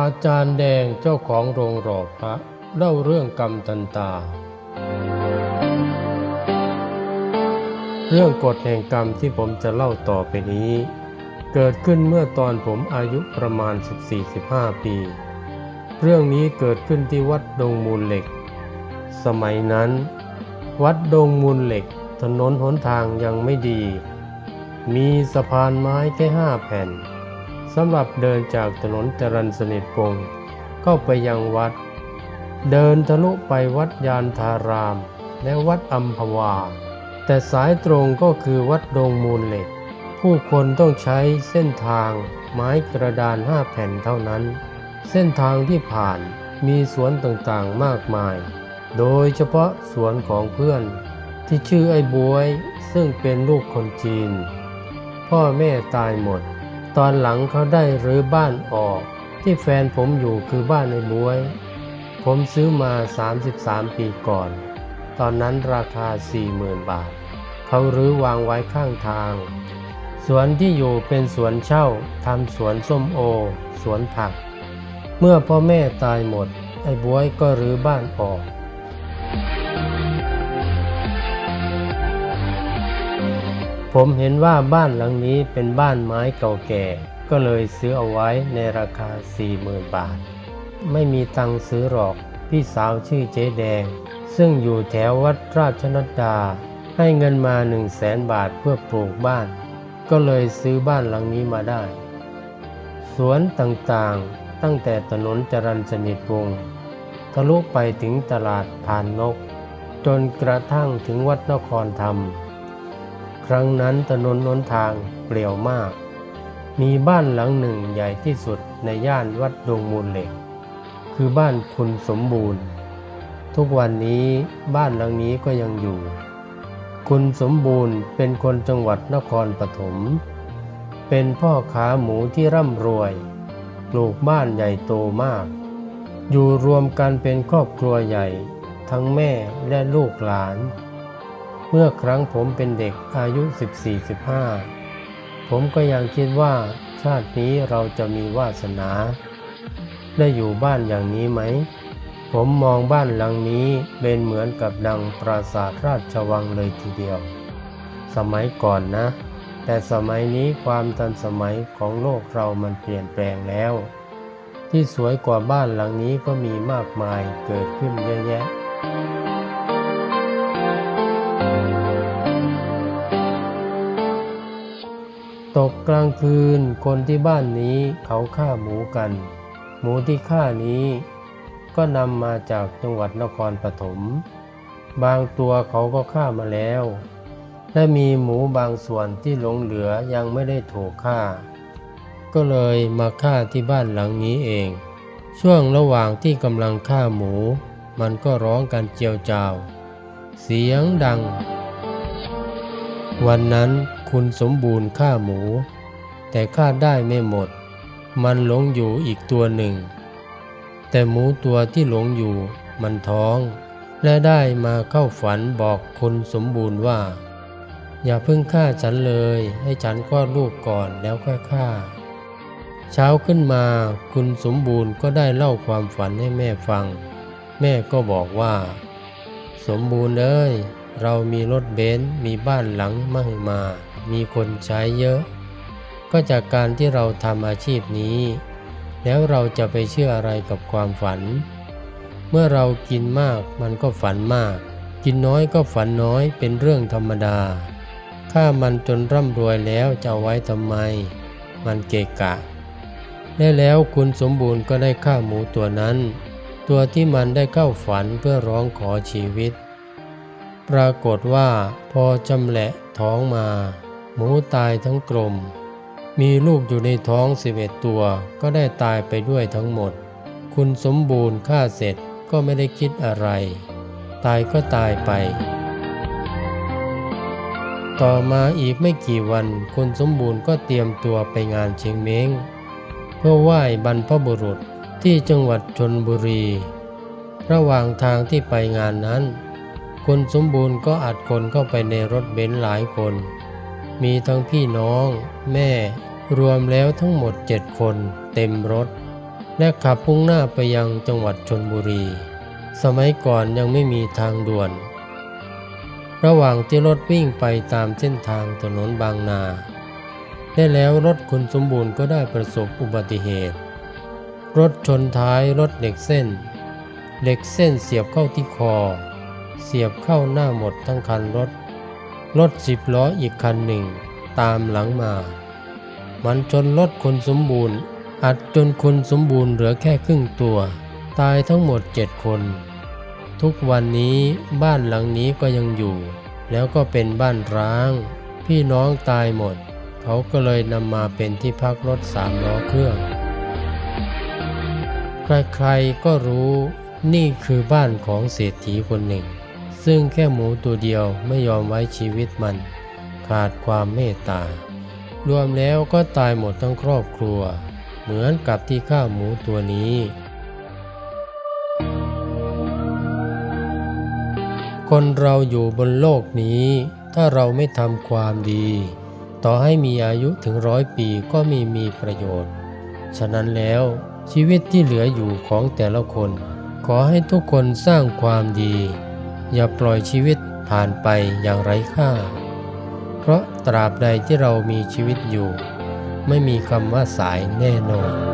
อาจารย์แดงเจ้าของโรงหล่อพระเล่าเรื่องกรรมตันตา เรื่องกฎแห่งกรรมที่ผมจะเล่าต่อไปนี้ เกิดขึ้นเมื่อตอนผมอายุประมาณ 14-15 ปี เรื่องนี้เกิดขึ้นที่วัดดงมูลเหล็ก สมัยนั้น วัดดงมูลเหล็ก ถนนหนทางยังไม่ดี มีสะพานไม้แค่ห้าแผ่น สำหรับเดินจากถนนจรัญสนิทวงศ์เข้าไปยังวัด เดินทะลุไปวัดยานทาราม และวัดอัมพวา แต่สายตรงก็คือวัดดงมูลเหล็ก ผู้คนต้องใช้เส้นทางไม้กระดานห้าแผ่นเท่านั้น เส้นทางที่ผ่านมีสวนต่างๆมากมาย โดยเฉพาะสวนของเพื่อน ที่ชื่อไอ้บวยซึ่งเป็นลูกคนจีน พ่อแม่ตายหมด ตอนหลังเขาได้รื้อบ้านออก ที่แฟนผมอยู่คือบ้านไอ้บวย ผมซื้อมา 33 ปีก่อน ตอนนั้นราคา 40,000 บาท เขารื้อวางไว้ข้างทาง สวนที่อยู่เป็นสวนเช่าทำสวนส้มโอ สวนผัก เมื่อพ่อแม่ตายหมด ไอ้บวยก็รื้อบ้านออก ผมเห็นว่าบ้านหลังนี้เป็นบ้านไม้เก่าแก่ ก็เลยซื้อเอาไว้ในราคา 40,000 บาท ไม่มีตังซื้อหรอก พี่สาวชื่อเจ๊แดง ซึ่งอยู่แถววัดราชนัดดา ให้เงินมา1 0 0 0 0แสนบาทเพื่อปลูกบ้าน ก็เลยซื้อบ้านหลังนี้มาได้ สวนต่างๆ ตั้งแต่ถนนจรัญสนิทวงศ์ทะลุไปถึงตลาดผ่านนก จนกระทั่งถึงวัดนครธรรม ครั้งนั้นถนนหนทางเปลี่ยวมาก มีบ้านหลังหนึ่งใหญ่ที่สุดในย่านวัดดงมูลเหล็ก คือบ้านคุณสมบูรณ์ ทุกวันนี้บ้านหลังนี้ก็ยังอยู่ คุณสมบูรณ์เป็นคนจังหวัดนครปฐม เป็นพ่อขาหมูที่ร่ำรวย ปลูกบ้านใหญ่โตมาก อยู่รวมกันเป็นครอบครัวใหญ่ ทั้งแม่และลูกหลาน เมื่อครั้งผมเป็นเด็กอายุ 14-15 ผมก็ยังคิดว่าชาตินี้เราจะมีวาสนา ได้อยู่บ้านอย่างนี้ไหม ผมมองบ้านหลังนี้เป็นเหมือนกับดังปราสาทราชวังเลยทีเดียว สมัยก่อนนะ แต่สมัยนี้ความทันสมัยของโลกเรามันเปลี่ยนแปลงแล้ว ที่สวยกว่าบ้านหลังนี้ก็มีมากมายเกิดขึ้นเยอะแยะ ตกกลางคืนคนที่บ้านนี้เขาฆ่าหมูกัน หมูที่ฆ่านี้ ก็นำมาจากจังหวัดนครปฐมบางตัวเขาก็ฆ่ามาแล้ว และมีหมูบางส่วนที่หลงเหลือยังไม่ได้ถูกฆ่า ก็เลยมาฆ่าที่บ้านหลังนี้เอง ช่วงระหว่างที่กำลังฆ่าหมู มันก็ร้องกันเจียวจาว เสียงดัง วันนั้นคุณสมบูรณ์ฆ่าหมู แต่ฆ่าได้ไม่หมด มันหลงอยู่อีกตัวหนึ่ง แต่หมูตัวที่หลงอยู่มันท้อง และได้มาเข้าฝันบอกคุณสมบูรณ์ว่า อย่าเพิ่งฆ่าฉันเลย ให้ฉันคลอดลูกก่อนแล้วค่อยฆ่า เช้าขึ้นมาคุณสมบูรณ์ก็ได้เล่าความฝันให้แม่ฟัง แม่ก็บอกว่า สมบูรณ์เอ้ย เรามีรถเบนซ์มีบ้านหลังมั่งมา มีคนใช้เยอะ ก็จากการที่เราทำอาชีพนี้ แล้วเราจะไปเชื่ออะไรกับความฝัน เมื่อเรากินมากมันก็ฝันมาก กินน้อยก็ฝันน้อยเป็นเรื่องธรรมดาฆ่ามันจนร่ำรวยแล้วจะไว้ทำไม มันเกะกะและแล้วคุณสมบูรณ์ก็ได้ฆ่าหมูตัวนั้น ตัวที่มันได้เข้าฝันเพื่อร้องขอชีวิต ปรากฏว่าพอจำแหละท้องมา หมูตายทั้งกลม มีลูกอยู่ในท้องสิบเอ็ดตัว ก็ได้ตายไปด้วยทั้งหมด คุณสมบูรณ์ฆ่าเสร็จก็ไม่ได้คิดอะไร ตายก็ตายไป ต่อมาอีกไม่กี่วันคุณสมบูรณ์ก็เตรียมตัวไปงานเชียงเม้งเพื่อไหว้บรรพบุรุษที่จังหวัดชนบุรี ระหว่างทางที่ไปงานนั้น คุณสมบูรณ์ก็อัดคนเข้าไปในรถเบนซ์หลายคน มีทั้งพี่น้อง แม่ รวมแล้วทั้งหมดเจ็ดคนเต็มรถ และขับพุ่งหน้าไปยังจังหวัดชนบุรี สมัยก่อนยังไม่มีทางด่วน ระหว่างที่รถวิ่งไปตามเส้นทางถนนบางนา ได้แล้วรถคุณสมบูรณ์ก็ได้ประสบอุบัติเหตุ รถชนท้ายรถเหล็กเส้น เหล็กเส้นเสียบเข้าที่คอ เสียบเข้าหน้าหมดทั้งคันรถ รถสิบล้ออีกคันหนึ่ง ตามหลังมา มันชนรถคนสมบูรณ์ อัดจนคนสมบูรณ์เหลือแค่ครึ่งตัว ตายทั้งหมดเจ็ดคน ทุกวันนี้บ้านหลังนี้ก็ยังอยู่ แล้วก็เป็นบ้านร้าง พี่น้องตายหมด เขาก็เลยนำมาเป็นที่พักรถสามล้อเครื่อง ใครๆก็รู้นี่คือบ้านของเศรษฐีคนหนึ่ง ซึ่งแค่หมูตัวเดียวไม่ยอมไว้ชีวิตมัน ขาดความเมตตารวมแล้วก็ตายหมดทั้งครอบครัว เหมือนกับที่ฆ่าหมูตัวนี้ คนเราอยู่บนโลกนี้ ถ้าเราไม่ทำความดี ต่อให้มีอายุถึงร้อยปีก็ไมีมีประโยชน์ ฉะนั้นแล้วชีวิตที่เหลืออยู่ของแต่ละคน ขอให้ทุกคนสร้างความดี อย่าปล่อยชีวิตผ่านไปอย่างไร้ค่า เพราะตราบใดที่เรามีชีวิตอยู่ ไม่มีคำว่าสายแน่นอน